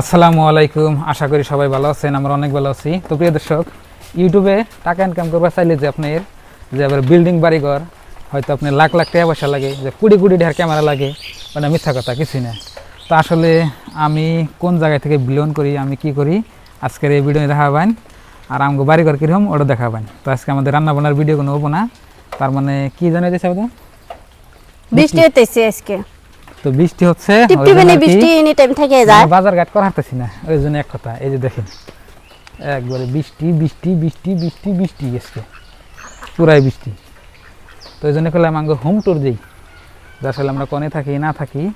আসসালামু আলাইকুম। আশা করি সবাই ভালো আছেন, আমরা অনেক ভালো আছি। তো প্রিয় দর্শক ইউটিউবে টাকা ইনকাম করবার চাইলে যে আপনার, যে আবার বিল্ডিং বাড়িঘর, হয়তো আপনার লাখ লাখ টাকা পয়সা লাগে, যে কুড়ি কুড়ি ঢের ক্যামেরা লাগে মানে মিথ্যা কথা, কিছুই না। তো আসলে আমি কোন জায়গা থেকে বিলন করি, আমি কি করি, আজকের এই ভিডিও দেখাবেন। আর আমাকে বাড়িঘর কীরকম, ওটা দেখাবেন। তো আজকে আমাদের রান্না বান্নার ভিডিও কোনো হব না। তার মানে কি জানিয়ে দিয়েছে বৃষ্টি হইতেছে আজকে। তো বৃষ্টি হচ্ছে ওই টিপটিপ জন্য এনে আর কি- বৃষ্টি এনি টাইম থেকে যায়। মানে বাজার ঘাট করা হাঁটতেছি না ওই জন্য এক কথা এই যে দেখেন একবারে বৃষ্টি বৃষ্টি বৃষ্টি বৃষ্টি বৃষ্টি গেছে পুরাই বৃষ্টি। তো এই জন্য করলাম আমাকে হোম ট্যুর দিই। যে আসলে আমরা কনে থাকি না থাকি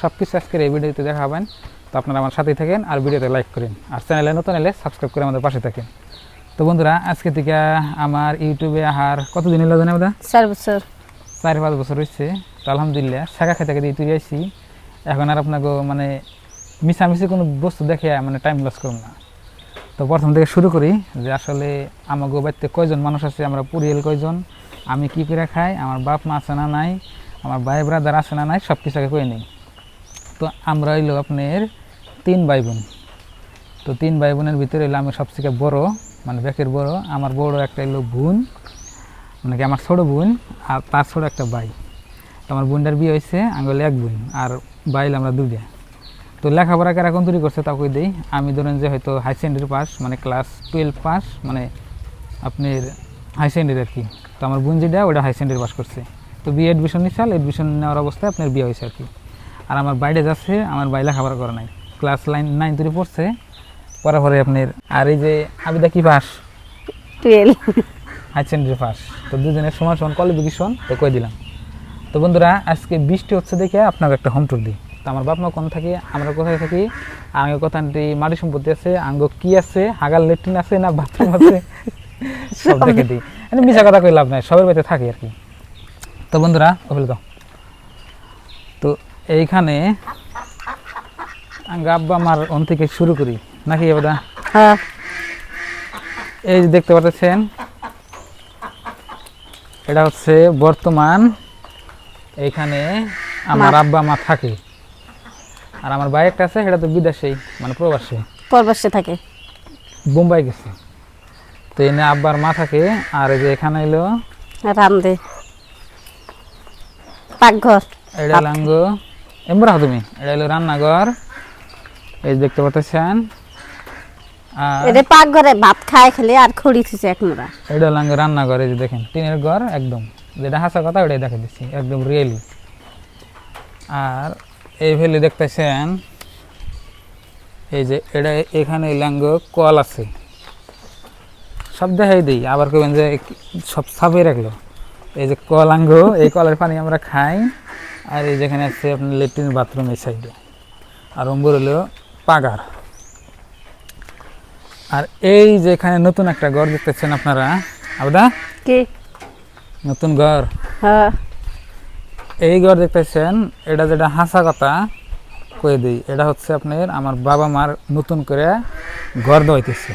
সব কিছু আজকের এই ভিডিওতে দেখাবেন। তো আপনারা আমার সাথেই থাকেন আর ভিডিওতে লাইক করেন। আর চ্যানেলে নতুন এলে সাবস্ক্রাইব করে আমাদের পাশে থাকেন। তো বন্ধুরা আজকে থেকে আমার ইউটিউবে আহার কতদিন এলো জানে বোধা চার বছর। চার পাঁচ বছর হয়েছে তো আলহামদুলিল্লাহ, শাখা খেতে খেতে তুই আইসি। এখন আর আপনাকে মানে মিশামিশি কোনো বস্তু দেখে মানে টাইম লস করুন না। তো প্রথম থেকে শুরু করি যে আসলে আমাকে বাড়িতে কয়জন মানুষ আছে, আমরা পরিয়াল কয়জন, আমি কী করে খাই, আমার বাপ মা আছে না নাই, আমার ভাই ব্রাদার আছে না নাই সব কিছু আগে কয়ে নেই। তো আমরা হইল আপনার তিন ভাই বোন তো তিন ভাই বোনের ভিতরে হইল আমি সবথেকে বড় মানে ব্যাকের বড়। আমার বড় একটা হইল বোন মানে কি আমার ছোটো বোন, আর তার ছোটো একটা ভাই। তো আমার বোনটার বিয়ে হয়েছে আঙ্গলে এক বোন আর বাইল আমরা দুইটা। তো লেখাপড়া কারা কোন তৈরি করছে তা কই দেই। আমি ধরেন যে হয়তো হাই সেকেন্ডারি পাস মানে ক্লাস টুয়েলভ পাস মানে আপনার হাই সেকেন্ডারি আর কি। তো আমার বোন যেটা ওটা হাই সেকেন্ডারি পাস করছে। তো বিয়ে এডমিশন নিচ্ছাল এডমিশন নেওয়ার অবস্থায় আপনার বিয়ে হয়েছে আর কি। আর আমার বাইরে যাচ্ছে আমার বাই লেখাপড়া করে নাই। ক্লাস লাইন নাইন তৈরি পড়ছে পরে পরে আপনার আর এই যে আবিদা কি pass twelve high secondary pass তো দুজনের সমান সমান কোয়ালিফিকেশন তো কই দিলাম। তো বন্ধুরা আজকে বৃষ্টি হচ্ছে দেখে আপনাকে একটা হোম ট্যুর দিই। তো আমার বাপ মা কোন থাকি আমরা কোথায় থাকি আঙ্গ কথাটি মাটি সম্পত্তি আছে আঙ্গ কি আছে হাগাল লেট্রিন আছে না বাথরুম আছে সব দেখে দিই। মানে মিশা কথা কই লাভ নাই সবার বাড়িতে থাকি আর কি। তো বন্ধুরা কপিল দাও। তো এইখানে আঙ্গ আব্বা আমার অন থেকে শুরু করি নাকি এবার হ্যাঁ। এই যে দেখতে পাচ্ছেন এটা হচ্ছে বর্তমান এইখানে আমার আব্বা মা থাকে। আর আমার ভাই একটা আছে সেটা তো বিদেশেই মানে প্রবাসী। প্রবাসে থাকে। বোম্বাই গেছে। তো এনে আব্বার মা থাকে আর এই যে এখানে এলো রামদে। পাকঘর। এটা লাঙ্গ এমরা তুমি? এটা এলো রান্নাঘর। এই যে দেখতে পাচ্ছেন। আর এটা পাকঘরে ভাত খায় খেলে আর খড়ি থুছে এক মোড়া এটা লাঙ্গ রান্নাঘর এই যে দেখেন টিনের ঘর একদম। যেটা হাসা কথা, ওটাই দেখা দিচ্ছি, একদম রিয়েলি আর এই ভেলি দেখতেছেন, এই যে এটা এখানে লাঙ্গ কল আছে। সব দেখাই দিই, আবার কবেন যে সব সাফে রাখল। এই যে কলাঙ্গ এই কলের পানি আমরা খাই, আর এই যেখানে আছে আপনার লেট্রিন বাথরুম এই সাইডে আর অম্বর হলো পাগার। আর এই যে এখানে নতুন একটা ঘর দেখতেছেন আপনারা, আবদা? কি? নতুন ঘর। হ্যাঁ। এই ঘর দেখতেছেন এটা যেটা হাসা কথা কয়ে দিই এটা হচ্ছে আপনার আমার বাবা মার নতুন করে ঘর দেওয়াইতেছে।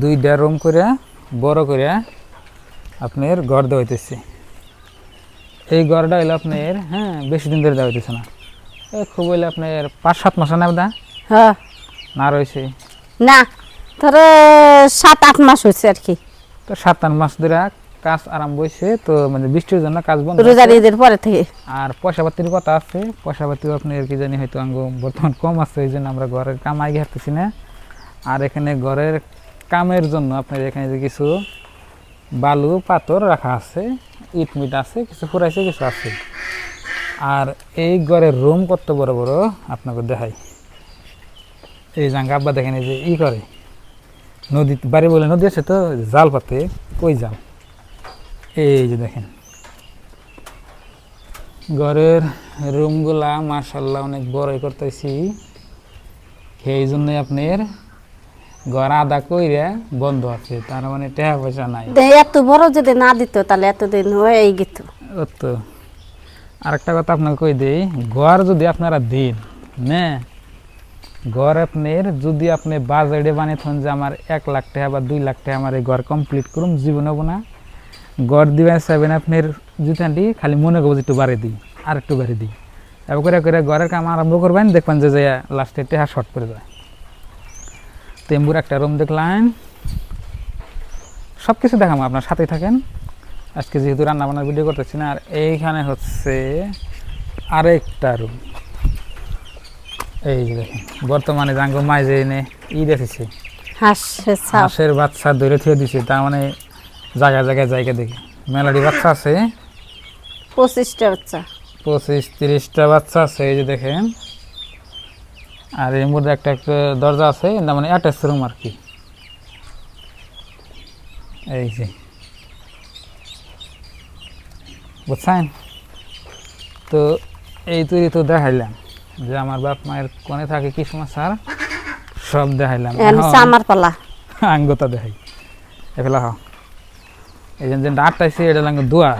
দুইটা রুম করে বড় করে আপনার ঘর দেওয়াইতেছে। এই ঘরটা হইল আপনার হ্যাঁ বেশি দিন ধরে দেওয়া হইতেছে না। এই খুব হইলে আপনার পাঁচ সাত মাস না দা হ্যাঁ। না রয়েছে? না ধরো সাত আট মাস হয়েছে আর কি। তো সাত আট মাস ধরে কাজ আরম্ভ হয়েছে তো মানে বৃষ্টির জন্য কাজ বন্ধ। রোজার ঈদের পরে থেকে। আর পয়সা পাতির কথা আছে পয়সা পাতিও আপনার কি জানি হয়তো আঙ্গ বর্তমান কম আছে এই জন্য আমরা ঘরের কাম আগে হাঁটতেছি না। আর এখানে ঘরের কামের জন্য আপনার এখানে যে কিছু বালু পাথর রাখা আছে ইট মিট আছে কিছু ফুরাইছে কিছু আছে। আর এই ঘরের রুম কত বড় বড় আপনাকে দেখাই। এই জাঙ্গা আব্বা দেখেন এই যে ই করে। নদী বাড়ি বলে নদী আছে তো জাল পাতে কই জাল? এই যে দেখেন। ঘরের রুমগুলা মার্শাল্লাহ অনেক বড়ই করতেছি। সেই জন্য আপনার ঘর আদা কইরা বন্ধ আছে তার মানে টাকা পয়সা নাই। এত বড় যদি না দিত তাহলে এতদিন হয়ে এই গেত। তো আরেকটা কথা আপনাকে কই দেই ঘর যদি আপনারা দিন না? ঘর আপনার যদি আপনি বাজেটে বানিয়ে থাকেন যে আমার এক লাখ টাকা বা দুই লাখ টাকা আমার এই ঘর কমপ্লিট করুম জীবন হব না। ঘর দিবেন চাইবেন আপনার জুতানটি খালি মনে করব যে একটু বাড়ি দিই আর একটু বাড়ি দিই। এবার করে করে ঘরের কাম আরম্ভ করবেন দেখবেন যে যে লাস্টে টেহা শর্ট করে যায়। তেম্বুর একটা রুম দেখলেন সব কিছু দেখাবো আপনার সাথেই থাকেন। আজকে যেহেতু রান্না বান্নার ভিডিও করতেছি না আর এইখানে হচ্ছে আরেকটা রুম এই যে দেখেন বর্তমানে জাঙ্গো মাই যে এনে ই দেখেছি হাঁসের হাঁসের বাচ্চা ধরে থুয়ে দিছে তার মানে জায়গায় জায়গায় জায়গা দেখি। মেলাডি বাচ্চা আছে? পঁচিশটা বাচ্চা। পঁচিশ তিরিশটা বাচ্চা আছে এই যে দেখেন। আর এর মধ্যে একটা একটা দরজা আছে না মানে অ্যাটাচ রুম আর কি। এই যে। বুঝছেন? তো এই তৈরি তো দেখাইলাম যে আমার বাপ মায়ের কোনে থাকে কি সমস্যার সব দেখাইলাম। আমার পালা। আঙ্গতা দেখাই। এফেলা হ এই যে আটটাইছে এটা লাঙ্গ দুয়ার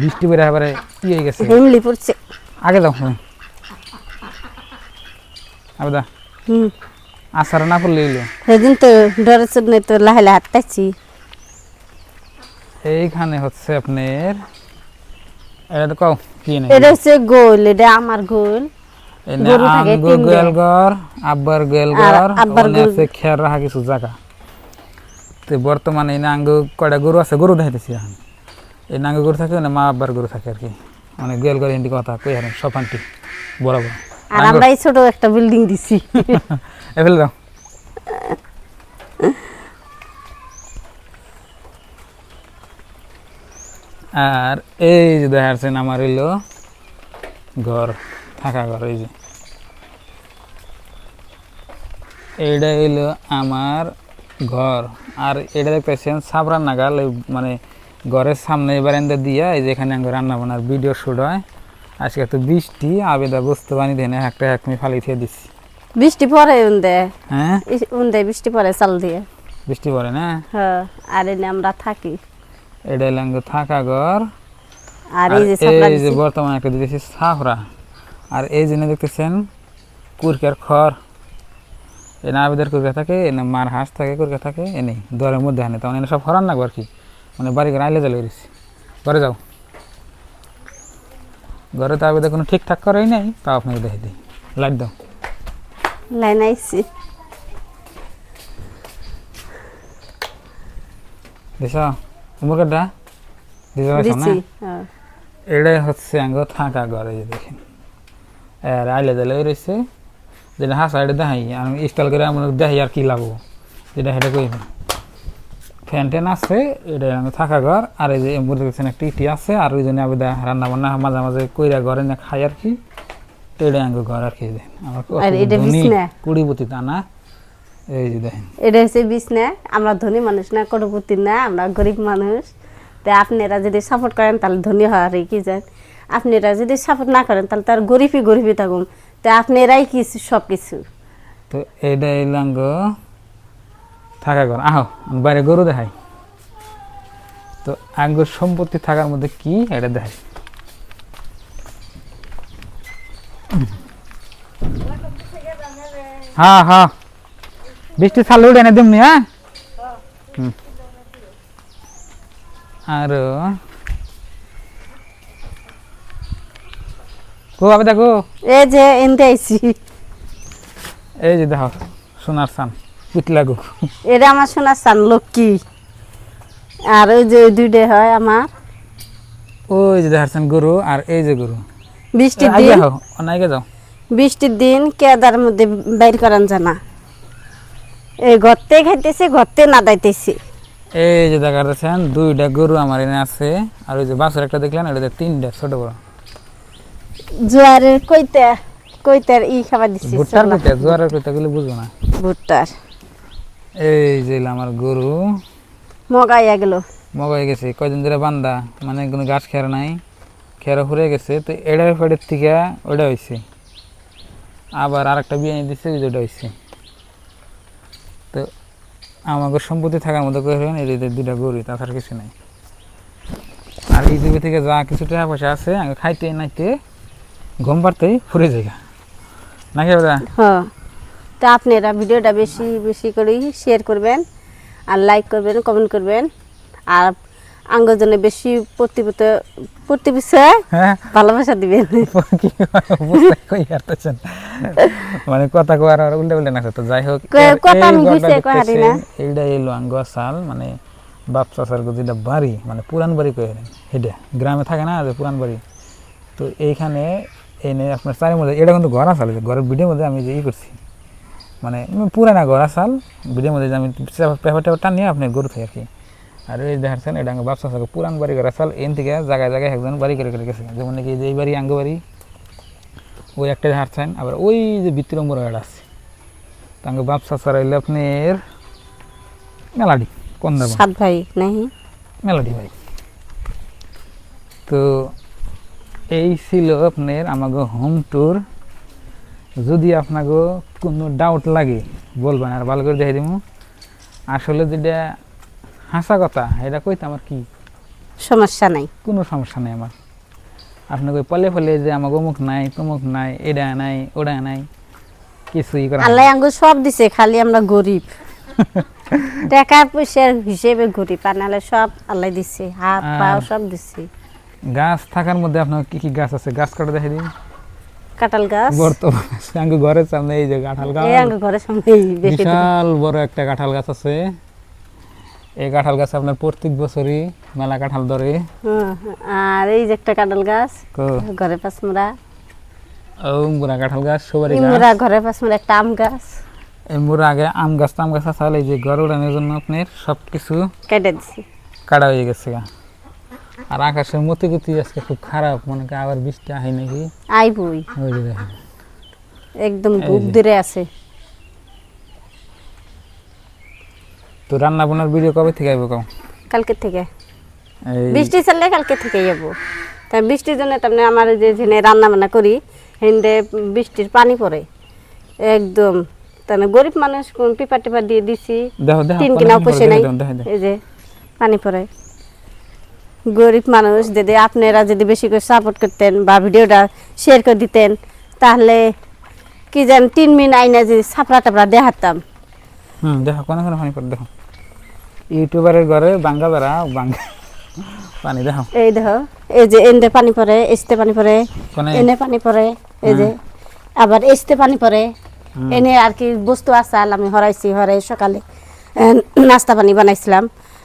বৃষ্টি বেড়ে এবারে ই হয়ে গেছে। হিমলি পড়ছে। আগে যাও তুমি আবেদা হুম। আসার না পড়লে এলো সেদিন তো ডরের জন্য তো লাহে লাহে হাঁটতেছি। এইখানে হচ্ছে আপনার এটা কও কি নেই এটা হচ্ছে গোল এটা আমার গোল। তিনটে। গোয়াল ঘর আব্বার আর ঘর আব্বার আছে খেয়ার রাখা কিছু জায়গা। তো বর্তমানে এই নাঙ্গ কয়টা গরু আছে? গরু দেখাইতেছি এখন। এই নাঙ্গ গরু থাকে না মা আব্বার গরু থাকে আর কি। মানে গোয়াল ঘর এন্টি কথা কই হারেন বড় বড় আর আমরা এই ছোট একটা বিল্ডিং দিছি। এফেল দাও। আর এই যে দেখা যাচ্ছেন আমার হইল ঘর থাকা ঘর এই যে। এইটা হইল আমার ঘর। আর এটা দেখতেছেন নাগাল এই মানে ঘরের সামনে বারান্দা দিয়া এই যে এখানে আঙ্গ রান্না বান্নার ভিডিও শুট হয়। আজকে তো বৃষ্টি আবেদা বস্তু বানি দেয় না একটা এক আমি ফালি থিয়ে দিচ্ছি বৃষ্টি পরে উন্দে। হ্যাঁ? উন্দে বৃষ্টি পরে চাল দিয়ে। বৃষ্টি পরে না? হ্যাঁ আর এনে আমরা থাকি। এটা লাঙ্গ থাকা ঘর। আর এই যে এই যে বর্তমানে একটা দিতেছি সাফরা আর এই জন্য দেখতেছেন কুরকার খড়। এ না আবেদের কুরকা থাকে এনে মার হাঁস থাকে কুরকা থাকে এনে দরের মধ্যে আনে তখন এনে সব হরান লাগবে আর কি। মানে বাড়ি ঘরে আইলে জ্বালিয়ে দিছি ঘরে যাও। ঘরে তো আবেদা কোনো ঠিকঠাক করেই নাই তাও আপনাকে দেখে দিই। লাইট দাও। লাইন আইছি। দিছ? মুরগাটা দিছ না হ্যাঁ। এটাই হচ্ছে আঙ্গ থাকা ঘর দেখেন। আর আইলে দিলে রয়েছে যেটা হাসা এটা দেখাই আমি স্টাইল করে আমার দেখাই আর কি লাগবো। যেটা সেটা কই ফ্যান ট্যান আছে এটা আমি থাকা ঘর আর এই যে এমবুর দেখছেন একটা ইটি আছে আর ওই জন্য আমি রান্না বান্না মাঝে মাঝে কইরা ঘরে না খাই আর কি তো এটাই আঙ্গ ঘর আর কি দেখেন আমার কত আর এটা ধনী, বিছনা? কুড়িপতি তা না এই যে দেখেন। এটা হচ্ছে বিছনা। আমরা ধনী মানুষ না করপতি না আমরা গরিব মানুষ। তো আপনারা যদি সাপোর্ট করেন তাহলে ধনী হওয়ার কি যান আপনারা যদি সাপোর্ট না করেন তাহলে তার গরিবই গরিবই থাকুন তো আপনারাই কি সব কিছু তো এইটা এলাঙ্গ, থাকা ঘর। আহ বাইরে গরু দেখাই। তো আঙ্গ সম্পত্তি থাকার মধ্যে কি এটা দেখাই? হ্যাঁ হ্যাঁ। বৃষ্টি ছাড়লে উঠে এনে দিমনি হ্যাঁ। আরও কো আবে দেখো। এই যে এনতে আইছি। এই যে দেখো সোনার সান পিতলাগু এটা আমার সোনার চান লক্ষ্মী। আর ওই যে দুইটা হয় আমার। ওই যে দেখাচ্ছেন গরু আর এই যে গরু। বৃষ্টির দিন। যাও অনাইকে যাও। বৃষ্টির দিন কেদার মধ্যে বাইর করান জানা। এই ঘরতে খাইতেছে ঘরতে না দাইতেছে। এই যে দেখা যাচ্ছেন দুইটা গরু আমার এনে আছে। আর ওই যে বাছর একটা দেখলেন ওটাতে তিনটা ছোট বড়। জোয়ারের কইতে কইতার ই খাবার দিছি ভুট্টার। কইতে জোয়ারের কইতে গুলো বুঝব না। ভুট্টার। এই যে আমার গরু। মগাইয়া গেল। মগাই গেছে কয়দিন ধরে বান্দা মানে কোনো গাছ খেয়ার নাই। খেয়ার ফুরে গেছে তো এটার ফেটের থেকে ওইটা হয়েছে আবার আর একটা বিয়ে দিচ্ছে ওই ওটা হয়েছে তো আমাকে সম্পত্তি থাকার মতো করে হলেন এই দুটা গরু তাছাড়া কিছু নাই। আর এই থেকে যা কিছু টাকা পয়সা আছে আগে খাইতে নাইতে ঘুম পারতেই ফুরে যায়। নাকি দাদা? হ্যাঁ। তো আপনারা ভিডিওটা বেশি বেশি করে শেয়ার করবেন আর লাইক করবেন কমেন্ট করবেন। আর আঙ্গজনে বেশি প্রতিপত প্রতিবিষে হ্যাঁ। ভালোবাসা দিবেন। মানে কথা কওয়ার আর উল্টা উল্টা না তো যাই হোক কথা আমি বুঝতে দেখতেছেন, না। এইটা এলো আঙ্গুয়াশাল মানে বাপ চাচার যেটা বাড়ি মানে পুরান বাড়ি কয়ে এটা গ্রামে থাকে না যে পুরান বাড়ি। তো এইখানে এনে আপনার চারের মধ্যে এটা কিন্তু ঘর আসাল ঘরের ভিডিওর মধ্যে আমি যে ই করছি। মানে পুরানা ঘর আসাল ভিডিওর মধ্যে আমি পেপার টেপার টান নিয়ে আপনি গরু থেকে আর কি। আর এই দেখাচ্ছেন এটা আঙ্গ বাপ চাচাকে পুরান বাড়ি ঘর আসাল এন থেকে জায়গায় জায়গায় একজন বাড়ি করে করে গেছে। যেমন নাকি এই যে এই বাড়ি আঙ্গ বাড়ি ওই একটা হারছেন আবার ওই যে ভিতরে মোড় একটা আছে তাঙ্গ বাপ চাচার হইলে আপনার মেলাডি কোন দাবা সাত ভাই মেলোডি ভাই। তো এই ছিল আপনার আমাগো হোম ট্যুর যদি আপনাকে কোনো ডাউট লাগে বলবেন আর ভালো করে দেখে দিব আসলে যেটা হাসা কথা এটা কইতাম আর কি? সমস্যা নাই। কোনো সমস্যা নেই আমার। আপনাকে পলে ফলে যে আমার অমুক নাই তমুক নাই এটা নাই ওটা নাই কিছুই করা আল্লাহ আঙ্গ সব দিছে খালি আমরা গরিব। টাকা পয়সার হিসেবে গরিব আর নাহলে সব আল্লাহ দিছে হাত পা সব দিছে। গাছ থাকার মধ্যে আপনার কি কি গাছ আছে? গাছ কাটা দেখে দিন। কাঁঠাল গাছ। বর্তমানে আঙ্গ ঘরের সামনে এই যে কাঁঠাল গাছ। এই আঙ্গ ঘরের সামনে। বিশাল বড় একটা কাঁঠাল গাছ আছে। এই কাঁঠাল গাছ আপনার প্রত্যেক বছরই মেলা কাঁঠাল ধরে। আর এই যে একটা কাঁঠাল গাছ ঘরে পাশ মোড়া। বুড়া কাঁঠাল গাছ সবারই গাছ। ইমরা ঘরে পাশ মোড়া একটা আম গাছ। এই মুড়া আগে আম গাছ টাম গাছ আছে এই যে ঘর উড়ানোর জন্য আপনার সব কিছু কেটে দিছি। কাটা হয়ে গেছে গা। আর আকাশের মতি গতি আজকে খুব খারাপ মনে হয় আবার বৃষ্টি আহে নাকি? আইবই। ওই যে দেখেন। একদম এই বুক আছে। তো রান্না বান্নার ভিডিও কবে থেকে আইব কম কালকে থেকে। বৃষ্টি চললে কালকে থেকে যাব তাই বৃষ্টির জন্য তার আমার যে যেখানে রান্না বান্না করি হেন্দে বৃষ্টির পানি পড়ে। একদম তাহলে গরিব মানুষ কোন পিপা টিপা দিয়ে দিছি। দেখো দেখো তিন কোন পয়সা নাই। এই যে পানি পড়ে। গরিব মানুষ যদি আপনারা যদি বেশি করে সাপোর্ট করতেন বা ভিডিওটা শেয়ার করে দিতেন তাহলে কি যেন তিন মিন আইনা যদি ছাপড়া টাপড়া দেখাতাম। হুম দেখো কোন কোন পানি পড়ে দেখো। ইউটিউবারের ঘরে বাঙ্গা বেড়া বাঙ্গা পানি দেখো। এই দেখো এই যে এনে পানি পড়ে এসতে পানি পড়ে এনে পানি পড়ে এই যে। আবার এসতে পানি পড়ে এনে আর কি বস্তু আসাল আমি হরাইছি হরাই সকালে নাস্তা পানি বানাইছিলাম।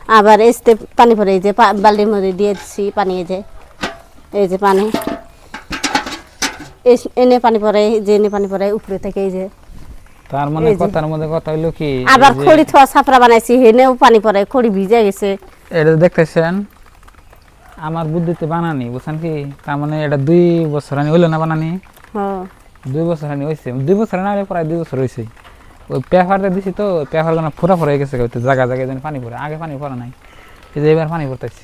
আবার এসতে পানি পড়ে এই যে বালতির মধ্যে দিয়ে দিচ্ছি পানি এই যে এই যে পানি। এনে পানি এই যে এনে পানি পড়ে উপরে থেকে এই যে। তার মানে কথার মধ্যে কথা হইল কি আবার খড়ি থোয়া ছাপড়া বানাইছি হেনেও পানি পড়ে খড়ি ভিজে গেছে। এটা দেখতেছেন? আমার বুদ্ধিতে বানানি বুঝছেন কি? তার মানে এটা দুই বছর আনি হইল না বানানি? হ্যাঁ। দুই বছর আনি হয়েছে দুই বছর না প্রায় দুই বছর হয়েছে ওই পেপারটা দিছি তো পেপার কোনো ফুরা ফুরা হয়ে গেছে জায়গা জায়গায় যেন পানি পড়ে। আগে পানি পড়ে নাই এই যে এবার পানি পড়তেছি।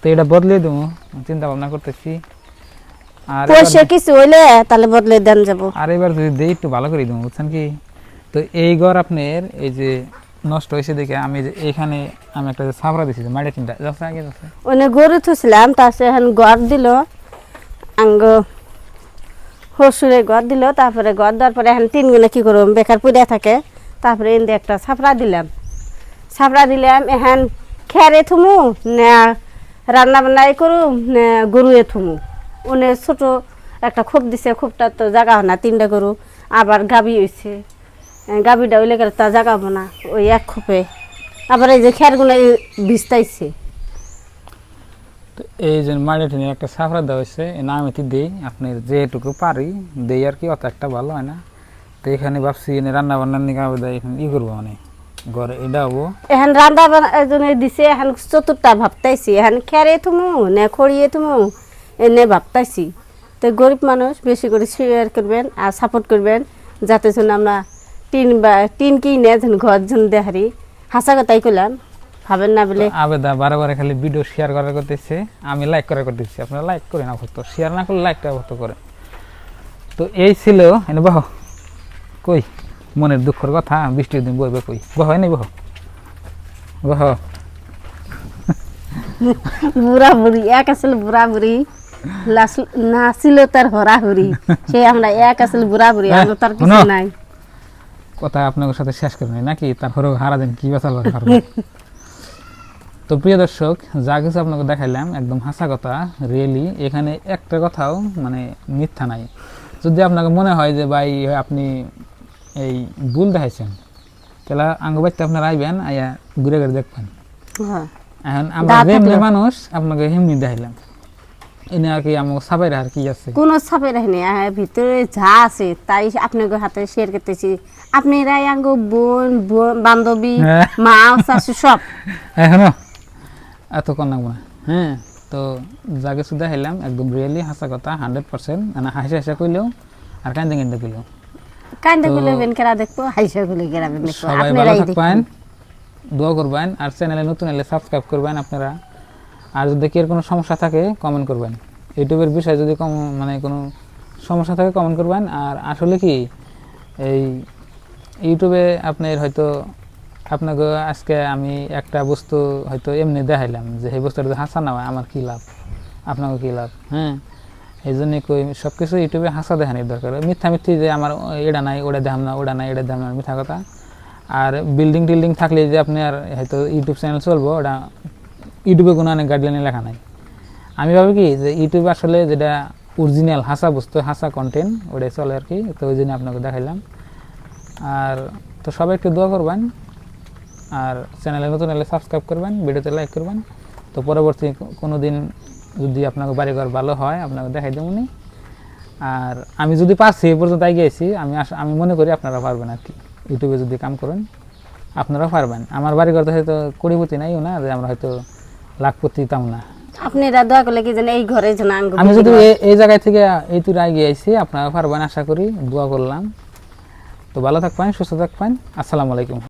তো এটা বদলে দেবো চিন্তা ভাবনা করতেছি। আর পয়সা কিছু হইলে তাহলে বদলে দেন যাব। আর এবার যদি দেই একটু ভালো করে দেবো বুঝছেন কি? তো এই ঘর আপনার এই যে নষ্ট হয়েছে দেখে আমি যে এইখানে আমি একটা সাবরা দিছি মাটি টিনটা। যাচ্ছে আগে যাচ্ছে। ওনে গরু থুছিলাম তারপরে এখন ঘর দিল। আঙ্গ। হসুরে ঘর দিল, তারপরে ঘর দেওয়ার পরে এখন তিন গুণে কি করুম বেকার পুড়ে থাকে। তারপরে এনে একটা ছাপড়া দিলাম। ছাপড়া দিলাম, এখন খেরে থুমু, না রান্না বান্নাই করুম না গরুয়ে থুমু। ওনে ছোট একটা খোপ দিছে খোপটা তো জায়গা হয় না, তিনটা গরু। আবার গাবি হয়েছে গাবিটা হইলে গেলে তা জায়গা হব না, ওই এক খোপে। আবার এই যে খেরগুলো ভিজতাইছে তো এই যে মাটি টিনের একটা সাফরা দেওয়া হয়েছে এই নাম এটি দেই, আপনি যেটুকু পারি, দেই আর কি, অত একটা ভালো হয় না। তো এখানে ভাবছি, এনে রান্না বান্নার নিয়ে আবার দেয় এখানে ই করব মানে ঘরে এটা হব এখন রান্না বান্না দিছে, এখন চতুর্থটা ভাবতাইছি, এখন খেরে থুমু, নে খড়িয়ে থুমু, এনে ভাবতাইছি। তো গরিব মানুষ বেশি করে শেয়ার করবেন আর সাপোর্ট করবেন, যাতে যেন আমরা টিন বা টিন কিনে যেন ঘর যেন দেখারি হাসা কথাই করলাম ভাবেন না বলে? আবেদা বারে বারে খালি ভিডিও শেয়ার করার করতেছে আমি লাইক করার করতেছি। আপনারা লাইক করেন আপাতত শেয়ার না করলে লাইকটা আপাতত করেন। তো এই ছিল এনে বহ। কই? মনের দুঃখের কথা বৃষ্টির দিন বইবে কই? বহ এনে বহ। বহ। বুড়া বুড়ি এক আসলে বুড়া বুড়ি লাস- না ছিল তার হরা হরি সে আমরা এক আসলে বুড়া বুড়ি হ্যাঁ, আমরা তার কিছু নাই। কথা আপনাদের সাথে শেষ করবেন নাকি? তারপরেও হারা দিন কি বেচাল তো প্রিয় দর্শক যা কিছু আপনাকে দেখাইলাম একদম হাসা কথা রিয়েলি এখানে একটা কথাও মানে মিথ্যা নাই। যদি আপনাকে মনে হয় যে ভাই আপনি এই ভুল দেখাইছেন তাহলে আঙ্গ বাড়িতে আপনারা আইবেন আইয়া ঘুরে ঘুরে দেখবেন। হ্যাঁ। এখন আমরা যেমনি মানুষ আপনাকে হেমনি দেখাইলাম। এনে আর কি আমাকে সাবাই আর কি আছে? কোনো ছাপে রাখেনি ভিতরে যা আছে তাই আপনাকে হাতে শেয়ার করতেছি। আপনারা আঙ্গ বোন বোন বান্ধবী হ্যাঁ। মা শাশু সব। এখনও এত কম লাগবো না। হ্যাঁ তো যা কিছু দেখাইলাম একদম রিয়েলি হাসা কথা হান্ড্রেড পার্সেন্ট মানে হাসি হাসা কইলেও আর কান্দে কান্দে কইলেও। কান্দে তো- বেন কেরা দেখব? হাইসা গুলো কেরা বেন সবাই ভালো থাকবেন দোয়া করবেন আর চ্যানেলে নতুন এলে সাবস্ক্রাইব করবেন আপনারা। আর যদি কি এর কোনো সমস্যা থাকে কমেন্ট করবেন। ইউটিউবের বিষয়ে যদি কম মানে কোনো সমস্যা থাকে কমেন্ট করবেন। আর আসলে কি এই ইউটিউবে আপনার হয়তো আপনাকে আজকে আমি একটা বস্তু হয়তো এমনি দেখাইলাম যে সেই বস্তুটা যদি হাসা না হয়, আমার কী লাভ? আপনাকে কী লাভ? হ্যাঁ? এই জন্যই কই সব কিছু ইউটিউবে হাসা দেখানোর দরকার। মিথ্যা মিথ্যি যে আমার এটা নাই, ওটা দেখাম না, ওটা নাই, এটা দেখাম না, মিথ্যা কথা। আর বিল্ডিং টিল্ডিং থাকলে যে আপনি আর হয়তো ইউটিউব চ্যানেল চলবো, ওটা ইউটিউবে কোনো অনেক গাইডলাইনে লেখা নাই। আমি ভাবি কি, যে ইউটিউবে আসলে যেটা অরিজিনাল হাসা বস্তু, হাসা কন্টেন্ট ওটাই চলে আর কি। তো ওই জন্য আপনাকে দেখাইলাম। আর তো সবাই একটু দোয়া করবেন। আর চ্যানেলে নতুন এলে সাবস্ক্রাইব করবেন ভিডিওতে লাইক করবেন। তো পরবর্তী কোনো দিন যদি আপনাকে বাড়িঘর ভালো হয় আপনাকে দেখাই দেবনি আর আমি যদি পারছি এ পর্যন্ত এগিয়েছি আমি আমি মনে করি আপনারা পারবেন আর কি। ইউটিউবে যদি কাম করেন আপনারা পারবেন। আমার বাড়িঘর তো হয়তো কোটিপতি নাইও না যে আমরা হয়তো লাখপতি তাও না। আপনারা দোয়া করলে কি যেন এই ঘরে যেন আমি যদি এই জায়গায় থেকে এই তুই এগিয়ে আইছি আপনারা পারবেন আশা করি। দোয়া করলাম। তো ভালো থাকবেন সুস্থ থাকবেন। আসসালামু আলাইকুম।